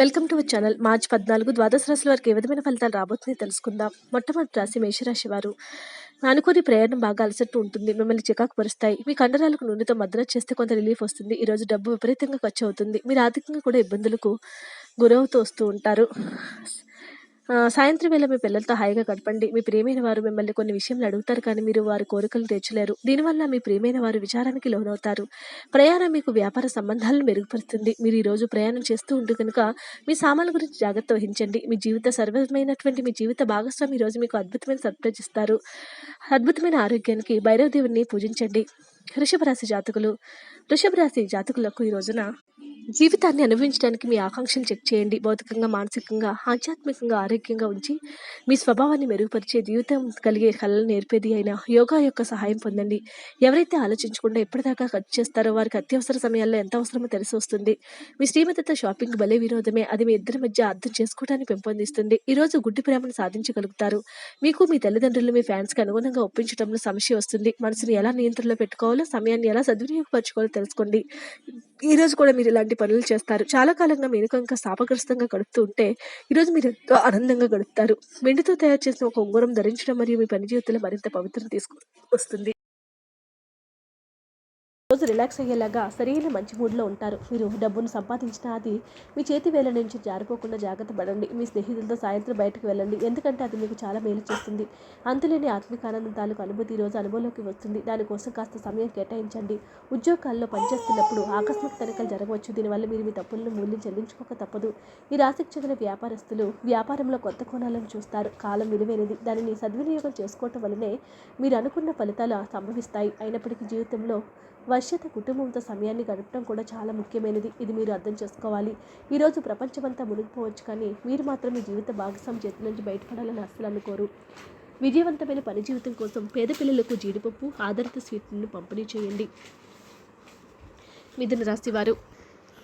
Welcome to our channel. మార్చి పద్నాలుగు ద్వాదశ రాశుల వారికి ఏ విధమైన ఫలితాలు రాబోతున్నాయి తెలుసుకుందాం. మొట్టమొదటి రాశి మేషరాశి వారు అనుకోని ప్రయాణం బాగా అలసట్టు ఉంటుంది. మిమ్మల్ని చికాకు పరుస్తాయి మీ కండరాలకు నూనెతో మద్దన చేస్తే కొంత రిలీఫ్ వస్తుంది. ఈరోజు డబ్బు విపరీతంగా ఖర్చు అవుతుంది. మీరు ఆర్థికంగా కూడా ఇబ్బందులకు గురవుతూ వస్తూ ఉంటారు. సాయంత్రం వేళ మీ పిల్లలతో హాయిగా గడపండి. మీ ప్రియమైన వారు మిమ్మల్ని కొన్ని విషయంలో అడుగుతారు కానీ మీరు వారి కోరికలు తీర్చలేరు. దీనివల్ల మీ ప్రియమైన వారు విచారానికి లోనవుతారు. ప్రయాణం మీకు వ్యాపార సంబంధాలను మెరుగుపరుస్తుంది. మీరు ఈరోజు ప్రయాణం చేస్తూ ఉంటూ కనుక మీ సామాన్ల గురించి జాగ్రత్త వహించండి. మీ జీవిత సర్వమైనటువంటి మీ జీవిత భాగస్వామి ఈ రోజు మీకు అద్భుతమైన సర్ప్రైజ్ ఇస్తారు. అద్భుతమైన ఆరోగ్యానికి భైరవ దేవుని పూజించండి. వృషభ రాశి జాతకులు వృషభ రాశి జాతకులకు ఈ రోజున జీవితాన్ని అనుభవించడానికి మీ ఆకాంక్షలు చెక్ చేయండి. భౌతికంగా మానసికంగా ఆధ్యాత్మికంగా ఆరోగ్యంగా ఉంచి మీ స్వభావాన్ని మెరుగుపరిచే జీవితం కలిగే కళలు నేర్పేది అయిన యోగా యొక్క సహాయం పొందండి. ఎవరైతే ఆలోచించకుండా ఎప్పటిదాకా ఖర్చు చేస్తారో వారికి అత్యవసర సమయాల్లో ఎంత అవసరమో తెలిసి వస్తుంది. మీ శ్రీమతితో షాపింగ్ భలే వినోదమే. అది మీ ఇద్దరి మధ్య అర్థం చేసుకోవడానికి పెంపొందిస్తుంది. ఈ రోజు గుడ్డి ప్రేమను సాధించగలుగుతారు. మీకు మీ తల్లిదండ్రులు మీ ఫ్యాన్స్కి అనుగుణంగా ఒప్పించడంలో సమస్య వస్తుంది. మనసుని ఎలా నియంత్రణలో పెట్టుకోవాలో సమయాన్ని ఎలా సద్వినియోగపరచుకోవాలో తెలుసుకోండి. ఈరోజు కూడా మీరు ఇలాంటి పనులు చేస్తారు. చాలా కాలంగా మీరు ఇంకా శాపగ్రస్తంగా గడుపుతూ ఉంటే ఈరోజు మీరు ఎంతో ఆనందంగా గడుపుతారు. వెండితో తయారు చేసిన ఒక ఉంగరం ధరించడం మరియు మీ పని జీవితంలో మరింత పవిత్రత తీసుకు వస్తుంది. రోజు రిలాక్స్ అయ్యేలాగా సరైన మంచి మూడ్లో ఉంటారు. మీరు డబ్బును సంపాదించిన అది మీ చేతి వేల నుంచి జారిపోకుండా జాగ్రత్త పడండి. మీ స్నేహితులతో సాయంత్రం బయటకు వెళ్ళండి. ఎందుకంటే అది మీకు చాలా మేలు చేస్తుంది. అంతులేని ఆత్మిక ఆనందం తాలూకు అనుభూతి ఈ రోజు అనుభవంలోకి వస్తుంది. దానికోసం కాస్త సమయం కేటాయించండి. ఉద్యోగాల్లో పనిచేస్తున్నప్పుడు ఆకస్మిక తనిఖీలు జరగవచ్చు. దీనివల్ల మీరు మీ తప్పులను మూల్యం చెల్లించుకోక తప్పదు. ఈ రాశికి చెందిన వ్యాపారస్తులు వ్యాపారంలో కొత్త కోణాలను చూస్తారు. కాలం విలువైనది. దానిని సద్వినియోగం చేసుకోవటం వల్లనే మీరు అనుకున్న ఫలితాలు సంభవిస్తాయి. అయినప్పటికీ జీవితంలో వర్షత కుటుంబంతో సమయాన్ని గడపడం కూడా చాలా ముఖ్యమైనది. ఇది మీరు అర్థం చేసుకోవాలి. ఈరోజు ప్రపంచమంతా మునిగిపోవచ్చు కానీ మీరు మాత్రం మీ జీవిత భాగస్వామి చేతి నుంచి బయటపడాలని అస్సలు అనుకోరు. విజయవంతమైన పని జీవితం కోసం పేద పిల్లలకు జీడిపప్పు ఆధారిత స్వీట్లను పంపిణీ చేయండి. మిథున రాశివారు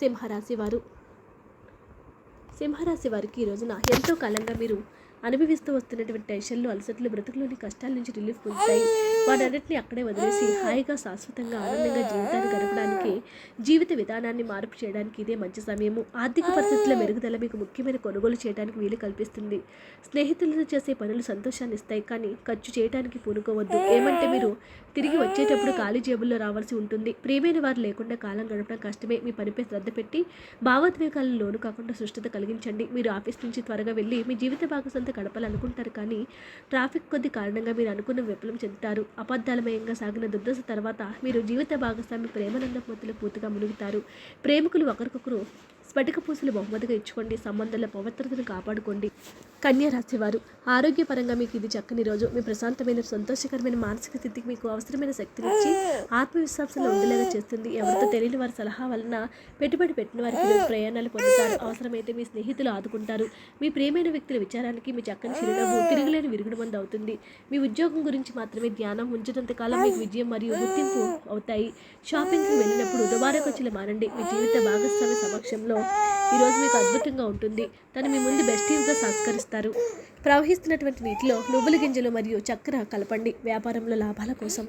సింహరాశి వారు సింహరాశి వారికి ఈ రోజున ఎంతో కాలంగా మీరు అనుభవిస్తూ వస్తున్నటువంటి టెన్షన్లు అలసట్లు బ్రతుకులోని కష్టాల నుంచి రిలీఫ్ పొందుతాయి. వాటన్నిటిని అక్కడే వదిలేసి హాయిగా శాశ్వతంగా ఆనందంగా జీవితాన్ని గడపడానికి జీవిత విధానాన్ని మార్పు చేయడానికి ఇదే మంచి సమయము. ఆర్థిక పరిస్థితుల మెరుగుదల మీకు ముఖ్యమైన కొనుగోలు చేయడానికి వీలు కల్పిస్తుంది. స్నేహితులతో చేసే పనులు సంతోషాన్ని ఇస్తాయి కానీ ఖర్చు చేయడానికి పూనుకోవద్దు. ఏమంటే మీరు తిరిగి వచ్చేటప్పుడు ఖాళీ జేబుల్లో రావాల్సి ఉంటుంది. ప్రియమైన వారు లేకుండా కాలం గడపడం కష్టమే. మీ పనిపై శ్రద్ధ పెట్టి భావోద్వేగాలను లోను కాకుండా సుష్టత కలిగించండి. మీరు ఆఫీస్ నుంచి త్వరగా వెళ్ళి మీ జీవిత భాగస్వామితో గడపాలనుకుంటారు కానీ ట్రాఫిక్ కొద్ది కారణంగా మీరు అనుకున్న విఫలం చెందుతారు. అబద్ధాలమయంగా సాగిన దుర్దశ తర్వాత మీరు జీవిత భాగస్వామి ప్రేమానంద పోతులు పూర్తిగా మునుగుతారు. ప్రేమికులు ఒకరికొకరు స్ఫటిక పూసలు బహుమతిగా ఇచ్చుకోండి. సంబంధాల పవిత్రతను కాపాడుకోండి. కన్యా రాశి వారు ఆరోగ్యపరంగా మీకు ఇది చక్కని రోజు. మీ ప్రశాంతమైన సంతోషకరమైన మానసిక స్థితికి మీకు అవసరమైన శక్తిని ఇచ్చి ఆత్మవిశ్వాసంలో ఉండేలాగా చేస్తుంది. ఎవరితో తెలియని వారి సలహా వలన పెట్టుబడి పెట్టిన వారికి ప్రయాణాలు పొందుతారు. అవసరమైతే మీ స్నేహితులు ఆదుకుంటారు. మీ ప్రేమైన వ్యక్తుల విచారానికి మీ చక్కని చిరునవ్వు తిరుగులేని విరుగు అవుతుంది. మీ ఉద్యోగం గురించి మాత్రమే ధ్యానం ఉంచినంత కాలం మీకు విజయం మరియు గుర్తింపు అవుతాయి. షాపింగ్కి వెళ్ళినప్పుడు దుబారా ఖర్చులు మానండి మీ జీవిత భాగస్వామి సమక్షంలో ఈరోజు మీకు అద్భుతంగా ఉంటుంది. తను మీ ముందు బెస్టీవ్గా సంస్కరిస్తారు. ప్రవహిస్తున్నటువంటి నీటిలో నువ్వుల గింజలు మరియు చక్కెర కలపండి. వ్యాపారంలో లాభాల కోసం.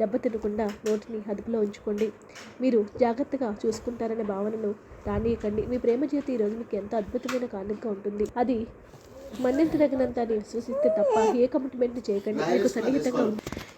దెబ్బతినకుండా నోటిని అదుపులో ఉంచుకోండి. మీరు జాగ్రత్తగా చూసుకుంటారనే భావనను రానియకండి మీ ప్రేమ జీవితం ఈరోజు మీకు ఎంతో అద్భుతమైన కానుకగా ఉంటుంది. అది మన్నించదగినంత అని విశ్వసిస్తే తప్ప ఏ కమిట్మెంట్ చేయకండి. మీకు సన్నిహితంగా ఉంది